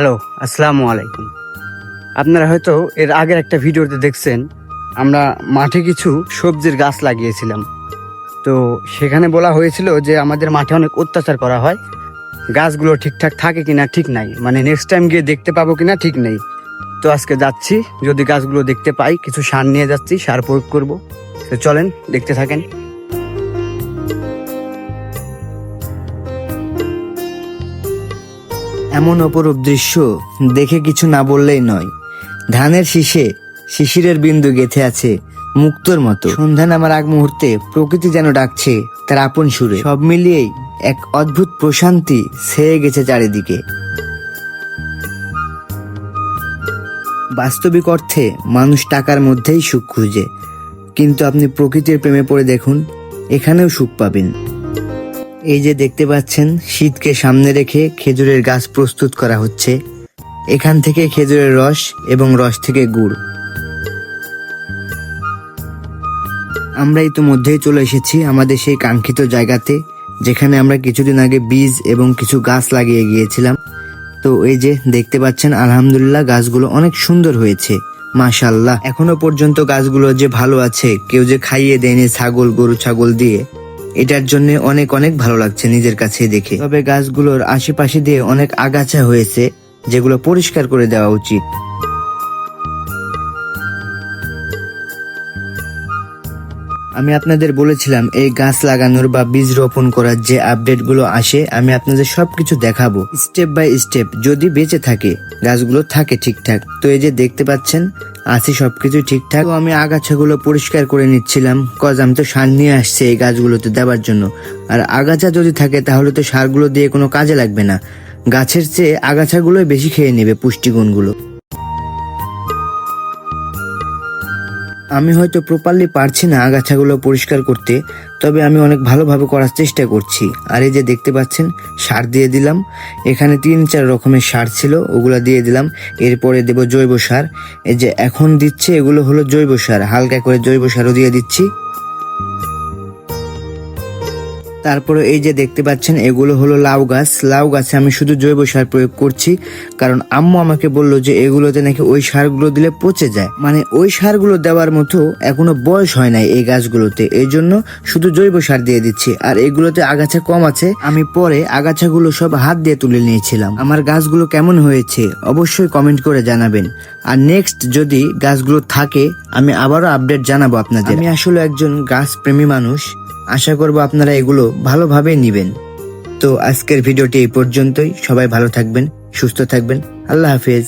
Hello, আসসালামু আলাইকুম। আপনারা হয়তো এর আগের একটা ভিডিওতে দেখছেন, আমরা মাঠে কিছু সবজির গাছ লাগিয়েছিলাম। তো সেখানে বলা হয়েছিল যে আমাদের মাঠে অনেক অত্যাচার করা হয়, গাছগুলো ঠিকঠাক থাকে কিনা ঠিক নাই মানে নেক্সট টাইম গিয়ে দেখতে পাবো কিনা ঠিক নেই। তো আজকে যাচ্ছি, যদি গাছগুলো দেখতে পাই, কিছু সার নিয়ে যাচ্ছি, সার প্রয়োগ করব। তো চলেন, দেখতে থাকেন। এমন অপরূপ দৃশ্য দেখে কিছু না বললেই নয়। ধানের শীষে শিশিরের বিন্দু গেথে আছে মুক্তর মতো। সন্ধ্যা নামার আগ মুহূর্তে প্রকৃতি যেন ডাকছে তার আপন সুরে। সব মিলিয়েই এক অদ্ভুত প্রশান্তি ছেয়ে গেছে চারিদিকে। বাস্তবিক অর্থে মানুষ টাকার মধ্যেই সুখ খুঁজে। কিন্তু আপনি প্রকৃতির প্রেমে পড়ে দেখুন, এখানেও সুখ পাবেন। এই যে দেখতে পাচ্ছেন, শীতকে সামনে রেখে খেজুরের গাছ প্রস্তুত করা হচ্ছে। এখান থেকে খেজুরের রস এবং রস থেকে গুড়। আমরা ইতিমধ্যেই চলে এসেছি আমাদের সেই কাঙ্ক্ষিত জায়গাতে, যেখানে আমরা কিছুদিন আগে বীজ এবং কিছু গাছ লাগিয়ে গিয়েছিলাম। তো এই যে দেখতে পাচ্ছেন, আলহামদুলিল্লাহ গাছগুলো অনেক সুন্দর হয়েছে। মাশাল্লাহ এখনও পর্যন্ত গাছগুলো যে ভালো আছে, কেউ যে খাইয়ে দেয়নি ছাগল, গরু, ছাগল দিয়ে এটার জন্য অনেক অনেক ভালো লাগছে নিজের কাছে দেখে। তবে গাছগুলোর আশেপাশে দিয়ে অনেক আগাছা হয়েছে, যেগুলো পরিষ্কার করে দেওয়া উচিত। আমি আপনাদের বলেছিলাম, এই গাছ লাগানোর বা বীজ রোপণ করার যে আপডেটগুলো আসে, আমি আপনাদের সবকিছু দেখাবো, স্টেপ বাই স্টেপ, যদি বেঁচে থাকে, গাছগুলো থাকে ঠিকঠাক। তো এই যে দেখতে পাচ্ছেন, আছে সবকিছু ঠিকঠাক। তো আমি আগাছাগুলো পরিষ্কার করে নিচ্ছিলাম কজ আমি তো সার নিয়ে আসছি এই গাছগুলোতে দেওয়ার জন্য। আর আগাছা যদি থাকে, তাহলে তো সারগুলো দিয়ে কোনো কাজে লাগবে না। গাছের চেয়ে আগাছাগুলোই বেশি খেয়ে নেবে পুষ্টিগুণগুলো। আমি হয়তো প্রপারলি পারছি না আগাছাগুলো পরিষ্কার করতে, তবে আমি অনেক ভালোভাবে করার চেষ্টা করছি। আর এই যে দেখতে পাচ্ছেন, সার দিয়ে দিলাম। এখানে তিন চার রকমের সার ছিল, ওগুলা দিয়ে দিলাম। এরপরে দেব জৈব সার। এই যে এখন দিচ্ছে, এগুলো হলো জৈব সার। হালকা করে জৈব সারও দিয়ে দিচ্ছি। তারপরে এই যে দেখতে পাচ্ছেন, এগুলো হলো লাউ গাছ। লাউ গাছে আমি শুধু জৈব সার প্রয়োগ করছি, কারণ আম্মু আমাকে বলল যে এগুলোতে নাকি ওই সারগুলো দিলে পচে যায়। মানে ওই সারগুলো দেওয়ার মতো এখনও বয়স হয় নাই এই গাছগুলোতে। এই জন্য শুধু জৈব সার দিয়ে দিচ্ছি। আর এগুলোতে আগাছা কম আছে। আমি পরে আগাছাগুলো সব হাত দিয়ে তুলে নিয়েছিলাম। আমার গাছগুলো কেমন হয়েছে অবশ্যই কমেন্ট করে জানাবেন। আর নেক্সট যদি গাছগুলো থাকে, আমি আবারও আপডেট জানাব আপনাদের। আমি আসলে একজন গাছ প্রেমী মানুষ। আশা করব আপনারা এগুলো ভালোভাবে নিবেন। তো আজকের ভিডিওটি এই পর্যন্তই। সবাই ভালো থাকবেন, সুস্থ থাকবেন। আল্লাহ হাফেজ।